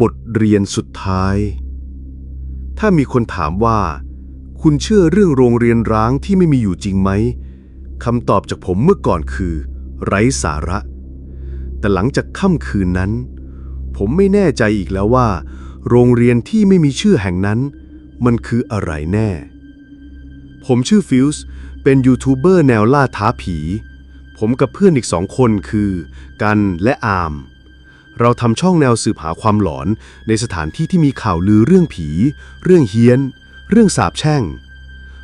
บทเรียนสุดท้าย ถ้ามีคนถามว่า คุณเชื่อเรื่องโรงเรียนร้างที่ไม่มีอยู่จริงไหมคำตอบจากผมเมื่อก่อนคือ ไร้สาระ แต่หลังจากค่ำคืนนั้น ผมไม่แน่ใจอีกแล้วว่า โรงเรียนที่ไม่มีชื่อแห่งนั้น มันคืออะไรแน่ ผมชื่อฟิวส์เป็นยูทูบเบอร์แนวล่าท้าผี ผมกับเพื่อนอีกสองคนคือ กันและอาม เราทำช่องแนวสืบหาความหลอน ในสถานที่ที่มีข่าวลือเรื่องผี เรื่องเฮี้ยน เรื่องสาบแช่ง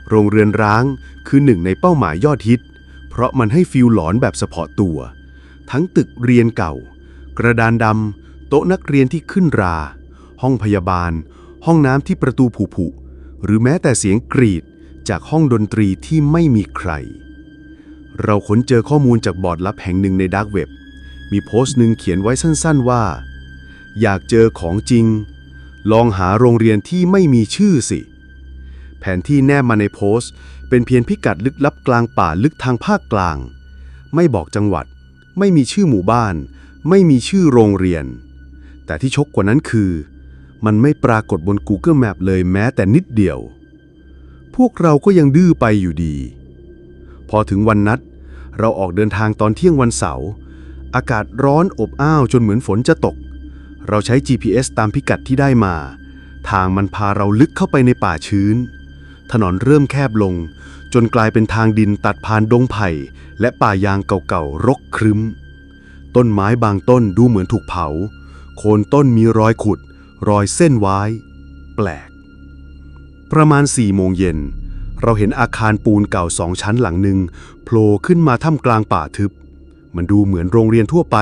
โรงเรือนร้างคือหนึ่งในเป้าหมายยอดฮิต เพราะมันให้ฟิลหลอนแบบเฉพาะตัว ทั้งตึกเรียนเก่า กระดานดำโต๊ะนักเรียนที่ขึ้นรา ห้องพยาบาล ห้องน้ำที่ประตูผุผุหรือแม้แต่เสียงกรีดจากห้องดนตรีที่ไม่มีใคร เราค้นเจอข้อมูลจากบอร์ดลับแห่งหนึ่งในดาร์กเว็บ มีโพสต์หนึ่งเขียนไว้สั้นๆว่า อยากเจอของจริง ลองหาโรงเรียนที่ไม่มีชื่อสิ แผนที่แนบมาในโพสต์ เป็นเพียงพิกัดลึกลับกลางป่าลึกทางภาคกลาง ไม่บอกจังหวัด ไม่มีชื่อหมู่บ้าน ไม่มีชื่อโรงเรียน แต่ที่ชกกว่านั้นคือ มันไม่ปรากฏบน Google Map เลยแม้แต่นิดเดียว พวกเราก็ยังดื้อไปอยู่ดี พอถึงวันนัดเราออกเดินทางตอนเที่ยงวันเสาร์ อากาศร้อนอบอ้าวจนเหมือนฝนจะตก เราใช้ GPS ตามพิกัดที่ได้มา ทางมันพาเราลึกเข้าไปในป่าชื้น ถนนเริ่มแคบลง จนกลายเป็นทางดินตัดผ่านดงไผ่ และป่ายางเก่าๆรกครึ้ม ต้นไม้บางต้นดูเหมือนถูกเผา โคนต้นมีรอยขุด รอยเส้นไว้ แปลก ประมาณสี่โมงเย็น เราเห็นอาคารปูนเก่าสองชั้นหลังหนึ่งโผล่ขึ้นมาท่ามกลางป่าทึบ มันดูเหมือนโรงเรียนทั่วไป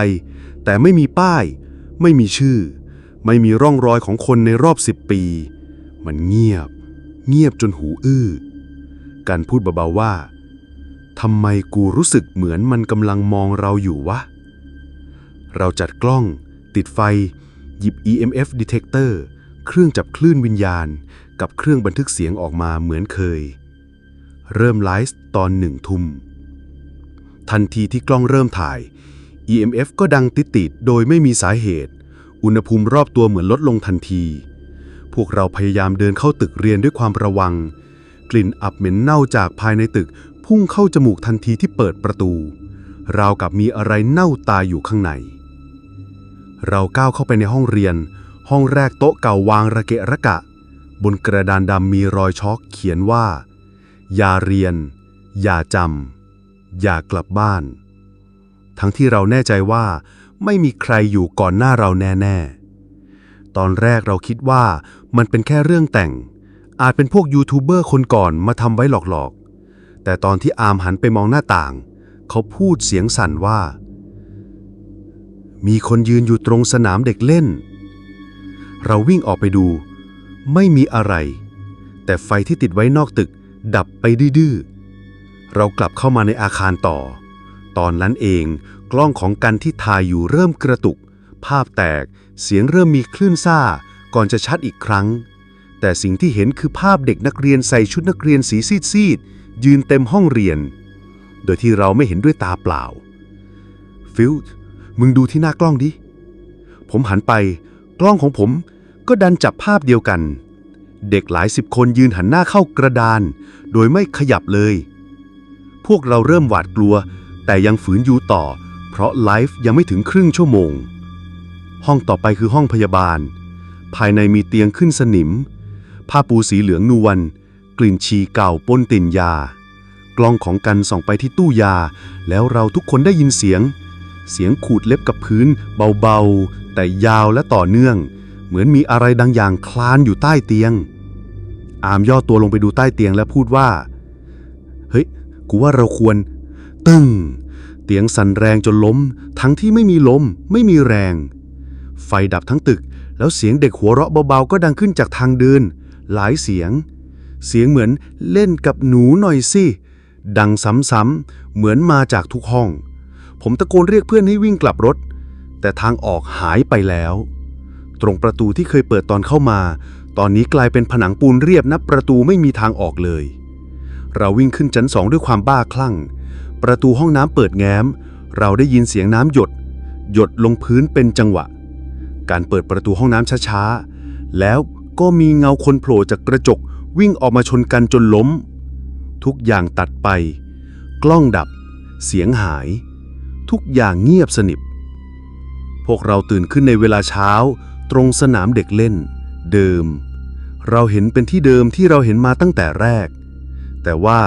แต่ไม่มีป้าย ไม่มีชื่อ ไม่มีร่องรอยของคนในรอบสิบปี มันเงียบ เงียบจนหูอื้อกันพูดเบาๆว่าทำไมกูรู้สึกเหมือนมันกำลังมองเราอยู่วะ เราจัดกล้อง ติดไฟ หยิบ EMF detector เครื่องจับคลื่นวิญญาณ กับเครื่องบันทึกเสียงออกมาเหมือนเคย เริ่มไลฟ์ตอนหนึ่งทุ่ม ทันทีที่กล้องเริ่มถ่าย EMF ก็ดังติดๆโดยไม่มีสาเหตุ อุณหภูมิรอบตัวเหมือนลดลงทันที พวกเราพยายามเดินเข้าตึกเรียนด้วยความระวัง กลิ่นอับเหม็นเน่าจากภายในตึกพุ่งเข้าจมูกทันทีที่เปิดประตู ราวกับมีอะไรเน่าตายอยู่ข้างใน เราก้าวเข้าไปในห้องเรียน ห้องแรกโต๊ะเก่าวางระเกะระกะ บนกระดานดำมีรอยช็อกเขียนว่า อย่าเรียน อย่าจำ อย่ากลับบ้าน ทั้งที่เราแน่ใจว่า ไม่มีใครอยู่ก่อนหน้าเราแน่ๆ ตอนแรกเราคิดว่ามันเป็นแค่เรื่องแต่ง อาจเป็นพวกยูทูบเบอร์คนก่อนมาทำไว้หลอกๆ แต่ตอนที่อาร์มหันไปมองหน้าต่าง เขาพูดเสียงสั่นว่า มีคนยืนอยู่ตรงสนามเด็กเล่น เราวิ่งออกไปดู ไม่มีอะไร แต่ไฟที่ติดไว้นอกตึกดับไปดื้อๆ เรากลับเข้ามาในอาคารต่อ ตอนนั้นเองกล้องของกันที่ถ่ายอยู่เริ่มกระตุก ภาพแตก เสียงเริ่มมีคลื่นซ่า ก่อนจะชัดอีกครั้ง แต่สิ่งที่เห็นคือภาพเด็กนักเรียนใส่ชุดนักเรียนสีซีดๆยืนเต็มห้องเรียน โดยที่เราไม่เห็นด้วยตาเปล่า ฟิลมึงดูที่หน้ากล้องดิ ผมหันไป กล้องของผมก็ดันจับภาพเดียวกัน เด็กหลายสิบคนยืนหันหน้าเข้ากระดาน โดยไม่ขยับเลย พวกเราเริ่มหวาดกลัว แต่ยังฝืนอยู่ต่อ เพราะไลฟ์ยังไม่ถึงครึ่งชั่วโมง ห้องต่อไปคือห้องพยาบาล ภายในมีเตียงขึ้นสนิม ผ้าปูสีเหลืองนวลกลิ่นชีเก่าปนติ่นยา กล้องของกันส่องไปที่ตู้ยา แล้วเราทุกคนได้ยินเสียง เสียงขูดเล็บกับพื้น เบาๆ แต่ยาวและต่อเนื่อง เหมือนมีอะไรดังอย่างคลานอยู่ใต้เตียง อามย่อตัวลงไปดูใต้เตียงและพูดว่า กูว่าเราควร ตึงเตียงสั่นแรงจนล้ม ทั้งที่ไม่มีลม ไม่มีแรง ไฟดับทั้งตึก แล้วเสียงเด็กหัวเราะเบาๆก็ดังขึ้นจากทางเดิน หลายเสียง เสียงเหมือนเล่นกับหนูหน่อยสิดังซ้ำๆเหมือนมาจากทุกห้อง ผมตะโกนเรียกเพื่อนให้วิ่งกลับรถ แต่ทางออกหายไปแล้ว ตรงประตูที่เคยเปิดตอนเข้ามา ตอนนี้กลายเป็นผนังปูนเรียบนับประตูไม่มีทางออกเลย เราวิ่งขึ้นชั้นสองด้วยความบ้าคลั่ง ประตูห้องน้ำเปิดแง้ม เราได้ยินเสียงน้ำหยด หยดลงพื้นเป็นจังหวะ การเปิดประตูห้องน้ำช้าๆ แล้วก็มีเงาคนโผล่จากกระจกวิ่งออกมาชนกันจนล้ม ทุกอย่างตัดไป กล้องดับ เสียงหาย ทุกอย่างเงียบสนิทพวกเราตื่นขึ้นในเวลาเช้า ตรงสนามเด็กเล่น เดิม เราเห็นเป็นที่เดิมที่เราเห็นมาตั้งแต่แรก แต่ว่า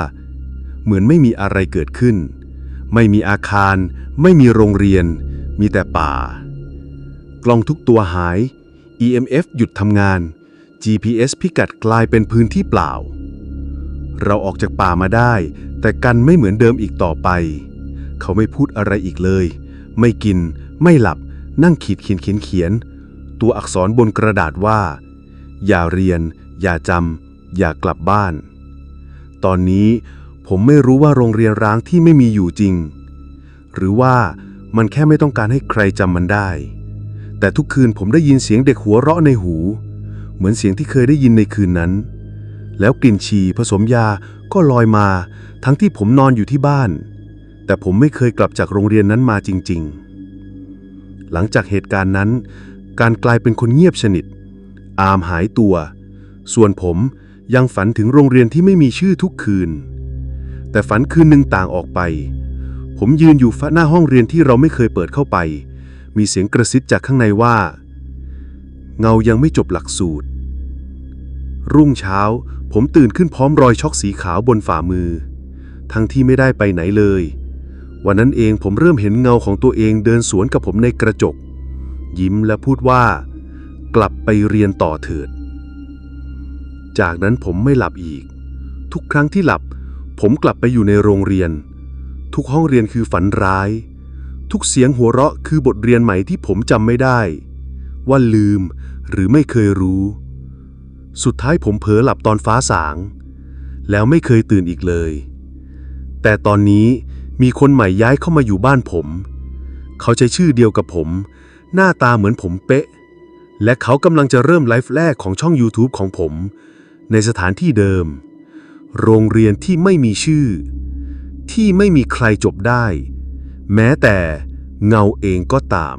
เหมือนไม่มีอะไรเกิดขึ้น ไม่มีอาคาร ไม่มีโรงเรียน มีแต่ป่า กล้องทุกตัวหาย EMF หยุดทำงาน GPS พิกัดกลายเป็นพื้นที่เปล่า เราออกจากป่ามาได้ แต่กันไม่เหมือนเดิมอีกต่อไป เขาไม่พูดอะไรอีกเลย ไม่กิน ไม่หลับ นั่งขีดเขียนเขียนเขียน ตัวอักษรบนกระดาษว่า อย่าเรียน อย่าจำ อย่ากลับบ้าน ตอนนี้ ผมไม่รู้ว่าโรงเรียนร้างที่ไม่มีอยู่จริง หรือว่ามันแค่ไม่ต้องการให้ใครจำมันได้ แต่ทุกคืนผมได้ยินเสียงเด็กหัวเราะในหู เหมือนเสียงที่เคยได้ยินในคืนนั้น แล้วกลิ่นฉี่ผสมยาก็ลอยมา ทั้งที่ผมนอนอยู่ที่บ้าน แต่ผมไม่เคยกลับจากโรงเรียนนั้นมาจริง ๆ หลังจากเหตุการณ์นั้น การกลายเป็นคนเงียบสนิท อามหายตัว ส่วนผม ยังฝันถึงโรงเรียนที่ไม่มีชื่อทุกคืน แต่ฝันคืนหนึ่งต่างออกไป ผมยืนอยู่หน้าห้องเรียนที่เราไม่เคยเปิดเข้าไป มีเสียงกระซิบจากข้างในว่า เงายังไม่จบหลักสูตร รุ่งเช้า ผมตื่นขึ้นพร้อมรอยช็อกสีขาวบนฝ่ามือ ทั้งที่ไม่ได้ไปไหนเลย วันนั้นเองผมเริ่มเห็นเงาของตัวเองเดินสวนกับผมในกระจก ยิ้มและพูดว่า กลับไปเรียนต่อเถิด จากนั้นผมไม่หลับอีก ทุกครั้งที่หลับ ผมกลับไปอยู่ในโรงเรียน ทุกห้องเรียนคือฝันร้าย ทุกเสียงหัวเราะคือบทเรียนใหม่ที่ผมจำไม่ได้ ว่าลืมหรือไม่เคยรู้ สุดท้ายผมเผลอหลับตอนฟ้าสาง แล้วไม่เคยตื่นอีกเลย แต่ตอนนี้มีคนใหม่ย้ายเข้ามาอยู่บ้านผม เขาใช้ชื่อเดียวกับผม หน้าตาเหมือนผมเป๊ะ และเขากำลังจะเริ่มไลฟ์แรกของช่อง YouTube ของผม ในสถานที่เดิม โรงเรียนที่ไม่มีชื่อ ที่ไม่มีใครจบได้ แม้แต่เงาเองก็ตาม